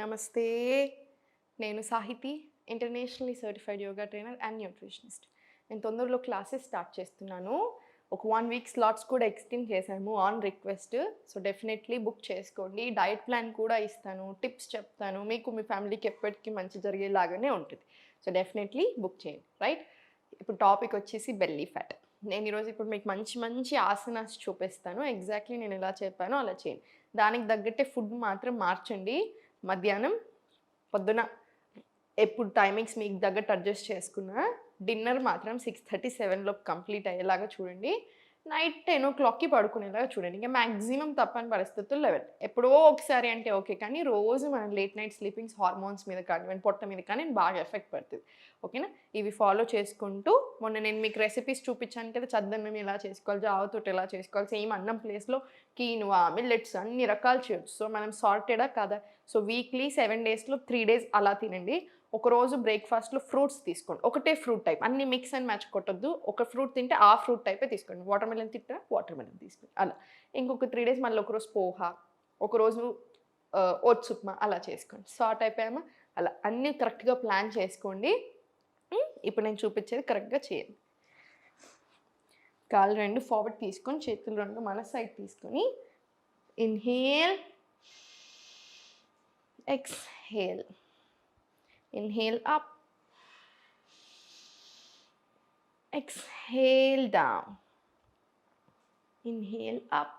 నమస్తే. నేను Sahithi internationally certified yoga trainer and nutritionist. నేను తొందరలో క్లాసెస్ స్టార్ట్ చేస్తున్నాను. ఒక వన్ వీక్ స్లాట్స్ కూడా ఎక్స్టెండ్ చేశాము on request. So definitely book చేసుకోండి. డైట్ ప్లాన్ కూడా ఇస్తాను టిప్స్ చెప్తాను. మీకు మీ ఫ్యామిలీకి ఎప్పటికీ మంచి జరిగేలాగానే ఉంటుంది. సో డెఫినెట్లీ బుక్ చేయండి. రైట్? ఇప్పుడు టాపిక్ వచ్చేసి బెల్లీ ఫ్యాట్ నేను ఈరోజు ఇప్పుడు మీకు మంచి మంచి ఆసనాస్ చూపిస్తాను. ఎగ్జాక్ట్లీ నేను ఎలా చెప్పానో అలా చేయండి. దానికి తగ్గట్టే ఫుడ్ మాత్రం మార్చండి. మధ్యాహ్నం పొద్దున ఎప్పుడు టైమింగ్స్ మీకు తగ్గట్టు అడ్జస్ట్ చేసుకున్నా డిన్నర్ మాత్రం సిక్స్ థర్టీ సెవెన్లోపు కంప్లీట్ అయ్యేలాగా చూడండి. నైట్ టెన్ ఓ క్లాక్కి పడుకునేలాగా చూడండి. ఇంకా మ్యాక్సిమం తప్పని పరిస్థితులు లెవెన్ ఎప్పుడో ఒకసారి అంటే ఓకే కానీ రోజు మనం లేట్ నైట్ స్లీపింగ్స్ హార్మోన్స్ మీద కానివ్వండి పొట్ట మీద కానీ బాగా ఎఫెక్ట్ పడుతుంది. ఓకేనా? ఇవి ఫాలో చేసుకుంటూ మొన్న నేను మీకు రెసిపీస్ చూపించాను కదా చద్దన్నం ఎలా చేసుకోవాలి జావతోటి ఎలా చేసుకోవాలి సేమ్ అన్నం ప్లేస్లో కీనువా మిల్లెట్స్ అన్ని రకాలు చేయొచ్చు. సో మనం సాల్టెడా కాదా? సో వీక్లీ సెవెన్ డేస్లో త్రీ డేస్ అలా తినండి. ఒక రోజు బ్రేక్ఫాస్ట్లో ఫ్రూట్స్ తీసుకోండి. ఒకటే ఫ్రూట్ టైప్ అన్ని మిక్స్ అండ్ మ్యాచ్ కొట్టద్దు. ఒక ఫ్రూట్ తింటే ఆ ఫ్రూట్ టైపే తీసుకోండి. వాటర్ మెలన్ తింటే వాటర్ మెలన్ తీసుకోండి. అలా. ఇంకొక త్రీ డేస్ మళ్ళీ ఒకరోజు పోహా. ఒకరోజు ఓట్స్ ఉప్మా అలా చేసుకోండి. సార్ట్ అయిపోయామా అలా. అన్నీ కరెక్ట్గా ప్లాన్ చేసుకోండి. ఇప్పుడు నేను చూపించేది కరెక్ట్గా చేయండి. కాళ్ళు రెండు ఫార్వర్డ్ తీసుకొని చేతులు రెండు మన సైడ్ తీసుకొని inhale exhale Inhale up. Exhale down. Inhale up.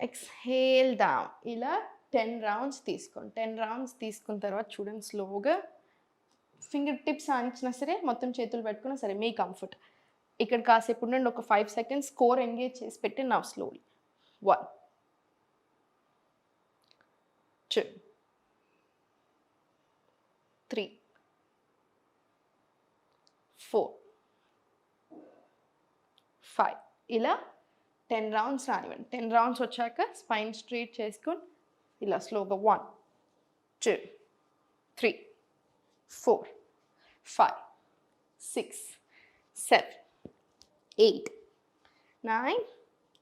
Exhale down ఇలా టెన్ రౌండ్స్ తీసుకోండి. టెన్ రౌండ్స్ తీసుకున్న తర్వాత చూడండి స్లోగా ఫింగర్ టిప్స్ ఆనిచ్చినా సరే మొత్తం చేతులు పెట్టుకున్నా సరే మీ కంఫర్ట్ ఇక్కడ కాసేపు ఉండండి. ఒక ఫైవ్ సెకండ్స్ స్కోర్ ఎంగేజ్ చేసి పెట్టి now slowly one two three. Four. Five. ఇలా టెన్ రౌండ్స్ రానివ్వండి. టెన్ రౌండ్స్ వచ్చాక స్పైన్ స్ట్రీట్ చేసుకొని ఇలా స్లోగా one two three four five six seven eight nine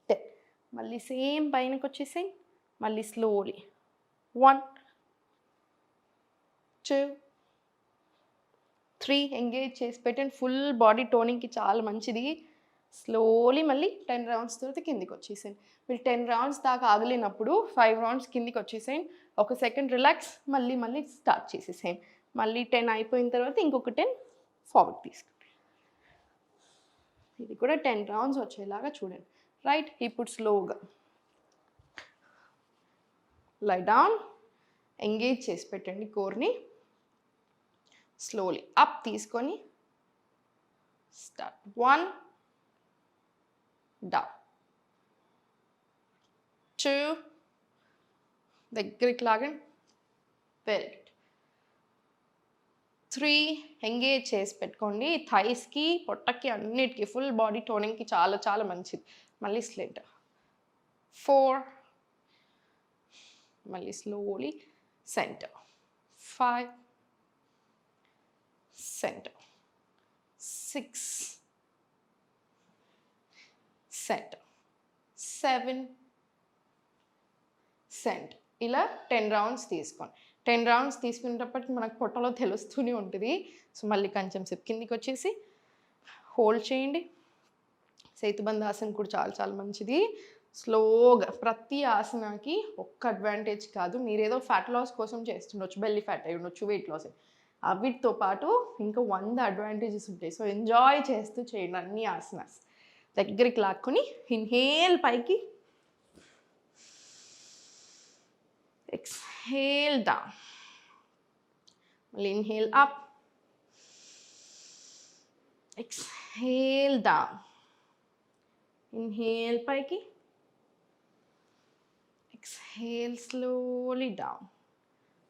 ten. మళ్ళీ సేమ్ పైనకి వచ్చేసాయి. మళ్ళీ slowly. One two three engage చేసి పెట్టండి ఫుల్ బాడీ టోనింగ్కి చాలా మంచిది. స్లోలీ మళ్ళీ టెన్ రౌండ్స్ తర్వాత కిందికి వచ్చేసేయండి మీరు టెన్ రౌండ్స్ దాకా ఆగలేనప్పుడు ఫైవ్ రౌండ్స్ కిందికి వచ్చేసేయండి ఒక సెకండ్ రిలాక్స్ మళ్ళీ మళ్ళీ స్టార్ట్ చేసేసేయండి మళ్ళీ టెన్ అయిపోయిన తర్వాత ఇంకొక టెన్ ఫార్వర్డ్ తీసుకోండి ఇది కూడా టెన్ రౌండ్స్ వచ్చేలాగా చూడండి. రైట్ ఇప్పుడు స్లోగా. లై డౌన్ ఎంగేజ్ చేసి పెట్టండి కోర్ని. స్లోలీ అప్ తీసుకొని స్టార్ట్ వన్ డౌన్ టూ దగ్గరికి లాగండి. వెరీ గుడ్ త్రీ ఎంగేజ్ చేసి పెట్టుకోండి. థైస్కి పొట్టకి అన్నిటికీ ఫుల్ బాడీ టోనింగ్కి చాలా చాలా మంచిది. మళ్ళీ స్లెట్ ఫోర్ మళ్ళీ slowly centre five center six center seven center ఇలా టెన్ రౌండ్స్ తీసుకోండి. టెన్ రౌండ్స్ తీసుకునేటప్పటికి మనకు పొట్టలో తెలుస్తూనే ఉంటుంది. సో మళ్ళీ కొంచెం సేపు కిందికి వచ్చేసి హోల్డ్ చేయండి. సేతుబంధ ఆసనం కూడా చాలా చాలా మంచిది. స్లోగా ప్రతి ఆసనాకి ఒక్క అడ్వాంటేజ్ కాదు. మీరేదో ఫ్యాట్ లాస్ కోసం చేస్తుండొచ్చు. బెల్లీ ఫ్యాట్ అయి ఉండొచ్చు వెయిట్ లాస్ వీటితో పాటు ఇంకా వంద అడ్వాంటేజెస్ ఉంటాయి. సో ఎంజాయ్ చేస్తూ చేయండి అన్ని ఆసనాస్. దగ్గరికి లాక్కుని ఇన్హేల్ పైకి. ఎక్స్హేల్ డౌన్ మళ్ళీ inhale up exhale down inhale పైకి. ఎక్స్హేల్ స్లోలీ డౌన్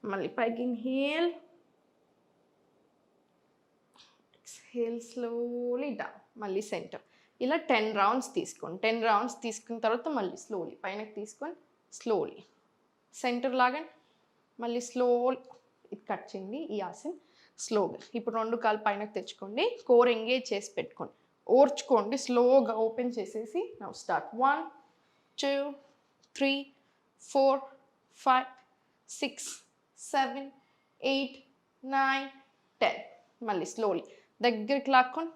మళ్ళీ పైకి ఇన్హేల్ ఎక్స్హేల్ స్లోలీ డౌన్ మళ్ళీ సెంటర్ ఇలా టెన్ రౌండ్స్ తీసుకోండి టెన్ రౌండ్స్ తీసుకున్న తర్వాత మళ్ళీ స్లోలీ పైనకి తీసుకొని స్లోలీ సెంటర్ లాగండి మళ్ళీ స్లో ఇది కట్ చేయండి ఈ ఆసన్. స్లోగా ఇప్పుడు రెండు కాలు పైనకు తెచ్చుకోండి కోర్ ఎంగేజ్ చేసి పెట్టుకోండి. ఓర్చుకోండి స్లోగా ఓపెన్ చేసేసి now start one two three four five six seven eight nine ten మళ్ళీ స్లోలీ దగ్గరికి లాక్కొని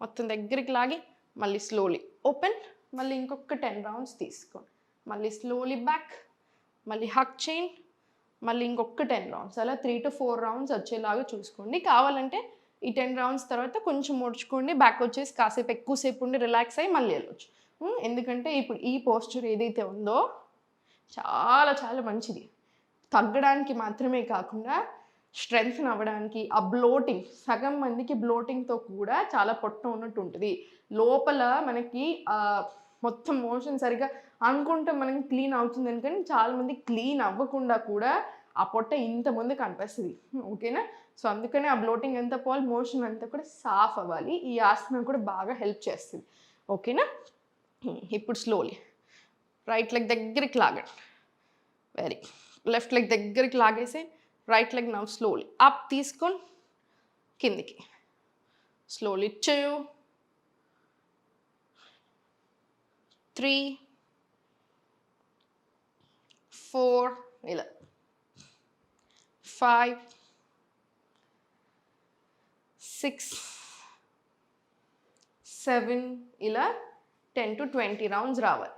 మొత్తం దగ్గరికి లాగి మళ్ళీ స్లోలీ ఓపెన్ మళ్ళీ ఇంకొక టెన్ రౌండ్స్ తీసుకోండి. మళ్ళీ స్లోలీ బ్యాక్ మళ్ళీ హక్ చైన్ మళ్ళీ ఇంకొక టెన్ రౌండ్స్ అలా త్రీ టు ఫోర్ రౌండ్స్ వచ్చేలాగా చూసుకోండి. కావాలంటే ఈ టెన్ రౌండ్స్ తర్వాత కొంచెం ముడుచుకోండి. బ్యాక్ వచ్చేసి కాసేపు ఎక్కువసేపు ఉండి రిలాక్స్ అయ్యి మళ్ళీ వెళ్ళొచ్చు. ఎందుకంటే ఇప్పుడు ఈ పోస్చర్ ఏదైతే ఉందో చాలా చాలా మంచిది. తగ్గడానికి మాత్రమే కాకుండా స్ట్రెంగ్త్న్ అవ్వడానికి ఆ బ్లోటింగ్ సగం మందికి బ్లోటింగ్తో కూడా చాలా పొట్ట ఉన్నట్టు ఉంటుంది. లోపల మనకి మొత్తం మోషన్ సరిగా అనుకుంటే మనకి క్లీన్ అవుతుంది అనుకని చాలామంది క్లీన్ అవ్వకుండా కూడా ఆ పొట్ట ఇంతమంది కనిపిస్తుంది. ఓకేనా? సో అందుకనే ఆ బ్లోటింగ్ ఎంత పోవాలి మోషన్ అంతా కూడా సాఫ్ అవ్వాలి. ఈ ఆసనం కూడా బాగా హెల్ప్ చేస్తుంది. ఓకేనా? ఇప్పుడు స్లోలీ. రైట్ లెగ్ దగ్గరికి లాగండి. వెరీ. లెఫ్ట్ లెగ్ దగ్గరికి లాగేసి right leg now slowly up తీసుకొని కిందికి. స్లోలీ టూ త్రీ ఫోర్ ఇలా. ఫైవ్ సిక్స్ సెవెన్ ఇలా టెన్ టు ట్వంటీ రౌండ్స్ రావాలి.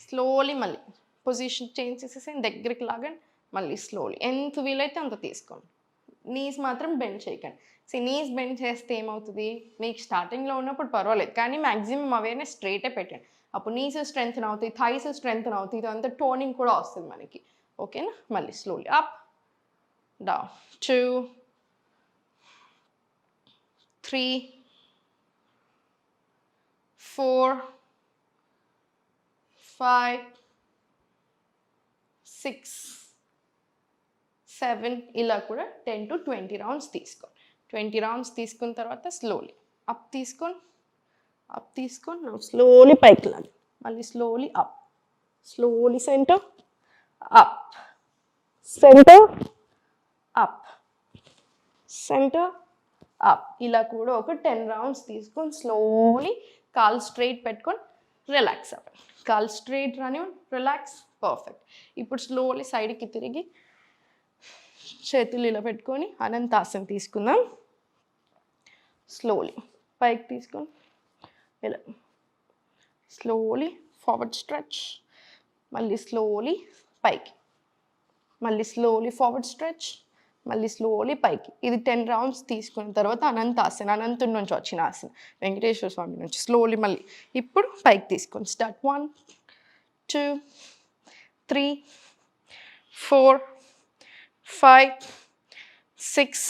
స్లోలీ మళ్ళీ. పొజిషన్ చేంజ్ చేసేసి దగ్గరికి లాగండి. మళ్ళీ స్లోలీ ఎంత వీలైతే అంత తీసుకోండి. నీస్ మాత్రం బెండ్ చేయకండి. సో నీస్ బెండ్ చేస్తే ఏమవుతుంది? మీకు స్టార్టింగ్లో ఉన్నప్పుడు పర్వాలేదు. కానీ మ్యాక్సిమం అవేర్నెస్ స్ట్రైటే పెట్టండి. అప్పుడు నీస్ స్ట్రెంగ్త్ అవుతాయి థైస్ స్ట్రెంగ్త్ అవుతాయి. ఇదంతా టోనింగ్ కూడా వస్తుంది మనకి. ఓకేనా మళ్ళీ slowly up down two three four five six seven ఇలా కూడా టెన్ టు ట్వంటీ రౌండ్స్ తీసుకోండి. ట్వంటీ రౌండ్స్ తీసుకున్న తర్వాత స్లోలీ అప్ తీసుకొని అప్ తీసుకొని స్లోలీ పైకి లాగి మళ్ళీ slowly up slowly centre up centre up centre up ఇలా కూడా ఒక టెన్ రౌండ్స్ తీసుకొని స్లోలీ కాల్ స్ట్రైట్ పెట్టుకొని రిలాక్స్ అవ్వండి. కాల్ స్ట్రైట్ రాని రిలాక్స్ పర్ఫెక్ట్ ఇప్పుడు స్లోలీ సైడ్కి తిరిగి చేతులు ఇలా పెట్టుకొని అనంతాసనం తీసుకుందాం. స్లోలీ పైకి తీసుకొని ఇలా. స్లోలీ ఫార్వర్డ్ స్ట్రెచ్ మళ్ళీ స్లోలీ పైకి. మళ్ళీ స్లోలీ ఫార్వర్డ్ స్ట్రెచ్ మళ్ళీ స్లోలీ పైకి. ఇది టెన్ రౌండ్స్ తీసుకున్న తర్వాత అనంతాసన అనంతుడి నుంచి వచ్చిన ఆసన. వెంకటేశ్వర స్వామి నుంచి. స్లోలీ మళ్ళీ. ఇప్పుడు పైకి తీసుకొని start one two three four five six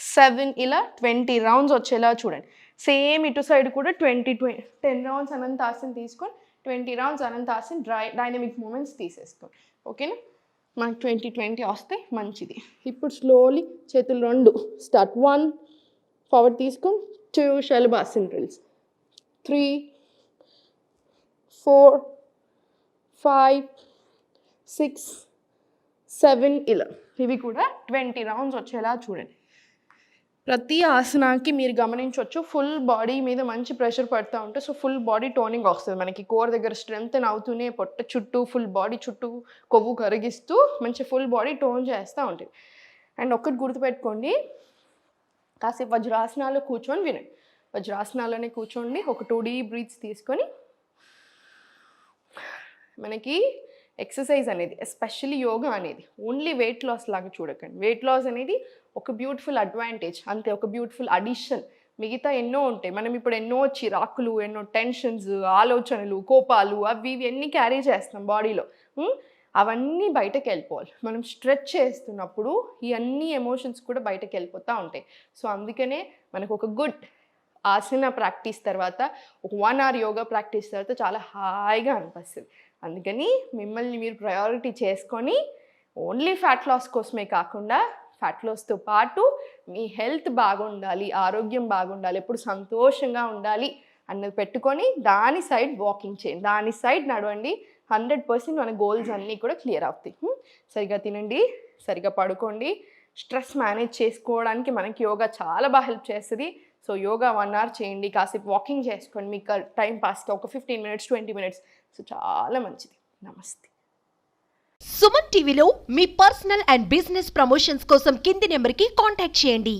seven ఇలా ట్వంటీ రౌండ్స్ వచ్చేలా చూడండి. సేమ్ ఇటు సైడ్ కూడా ట్వంటీ ట్వంటీ టెన్ రౌండ్స్ అనంత ఆసన తీసుకొని ట్వంటీ రౌండ్స్ అనంత ఆసన డ్రై డైనమిక్ మూమెంట్స్ తీసేసుకోండి. ఓకేనా మనకి ట్వంటీ ట్వంటీ వస్తే మంచిది. ఇప్పుడు స్లోలీ చేతులు రెండు స్టార్ట్ వన్ ఫార్వర్డ్ తీసుకొని two షల్బాసిన్ drills three four five six seven ఇలా. ఇవి కూడా ట్వంటీ రౌండ్స్ వచ్చేలా చూడండి. ప్రతి ఆసనానికి మీరు గమనించవచ్చు ఫుల్ బాడీ మీద మంచి ప్రెషర్ పడుతూ ఉంటే సో ఫుల్ బాడీ టోనింగ్ వస్తుంది మనకి. కోర్ దగ్గర స్ట్రెంగ్త్ అవుతూనే పొట్ట చుట్టూ ఫుల్ బాడీ చుట్టూ కొవ్వు కరిగిస్తూ మంచి ఫుల్ బాడీ టోన్ చేస్తూ ఉంటుంది అండ్ ఒక్కటి గుర్తుపెట్టుకోండి కాసేపు వజ్రాసనాలు కూర్చొని వినండి. వజ్రాసనాలనే కూర్చోండి ఒక టూ డీ బ్రీత్స్ తీసుకొని మనకి ఎక్సర్సైజ్ అనేది ఎస్పెషల్లీ యోగా అనేది ఓన్లీ వెయిట్ లాస్ లాగా చూడకండి. వెయిట్ లాస్ అనేది ఒక బ్యూటిఫుల్ అడ్వాంటేజ్ అంతే ఒక బ్యూటిఫుల్ అడిషన్. మిగతా ఎన్నో ఉంటాయి. మనం ఇప్పుడు ఎన్నో చిరాకులు ఎన్నో టెన్షన్స్ ఆలోచనలు కోపాలు అవి ఇవి క్యారీ చేస్తాం బాడీలో. అవన్నీ బయటకు వెళ్ళిపోవాలి. మనం స్ట్రెచ్ చేస్తున్నప్పుడు ఈ అన్ని ఎమోషన్స్ కూడా బయటకు వెళ్ళిపోతూ ఉంటాయి. సో అందుకనే మనకు ఒక గుడ్ ఆసన ప్రాక్టీస్ తర్వాత ఒక వన్ అవర్ యోగా ప్రాక్టీస్ తర్వాత చాలా హాయిగా అనిపిస్తుంది. అందుకని మిమ్మల్ని మీరు ప్రయారిటీ చేసుకొని ఓన్లీ ఫ్యాట్ లాస్ కోసమే కాకుండా ఫ్యాట్ లాస్తో పాటు మీ హెల్త్ బాగుండాలి ఆరోగ్యం బాగుండాలి ఎప్పుడు సంతోషంగా ఉండాలి అన్నది పెట్టుకొని దాని సైడ్ వాకింగ్ చేయండి. దాని సైడ్ నడవండి. హండ్రెడ్ పర్సెంట్ మన గోల్స్ అన్నీ కూడా క్లియర్ అవుతాయి. సరిగా తినండి సరిగా పడుకోండి. స్ట్రెస్ మేనేజ్ చేసుకోవడానికి మనకి యోగా చాలా బాగా హెల్ప్ చేస్తుంది. సో యోగా వన్ అవర్ చేయండి కాసేపు వాకింగ్ చేసుకోండి మీకు టైం పాస్గా ఒక fifteen minutes twenty minutes. So చాలా మంచిది. నమస్తే. సుమన్ టీవీలో మీ పర్సనల్ అండ్ బిజినెస్ ప్రమోషన్స్ కోసం కింది నెంబర్కి కాంటాక్ట్ చేయండి.